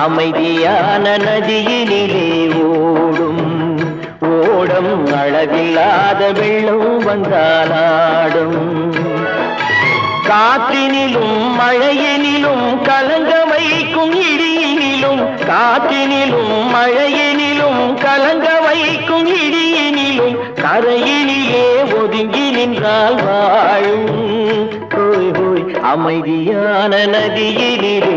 அமைதியான நதியினிலே ஓடும். ஓடம் அளவில்லாத வெள்ளம் வந்தாலாடும் காற்றினிலும் மழையினிலும் கலங்க வைக்கும் இடியினிலும் காற்றினிலும் மழையினிலும் கலங்க வைக்கும் இடியினிலும் கரையினிலே ஒதுங்கி நின்றால் வாழும் அமைதியான நதியினிலே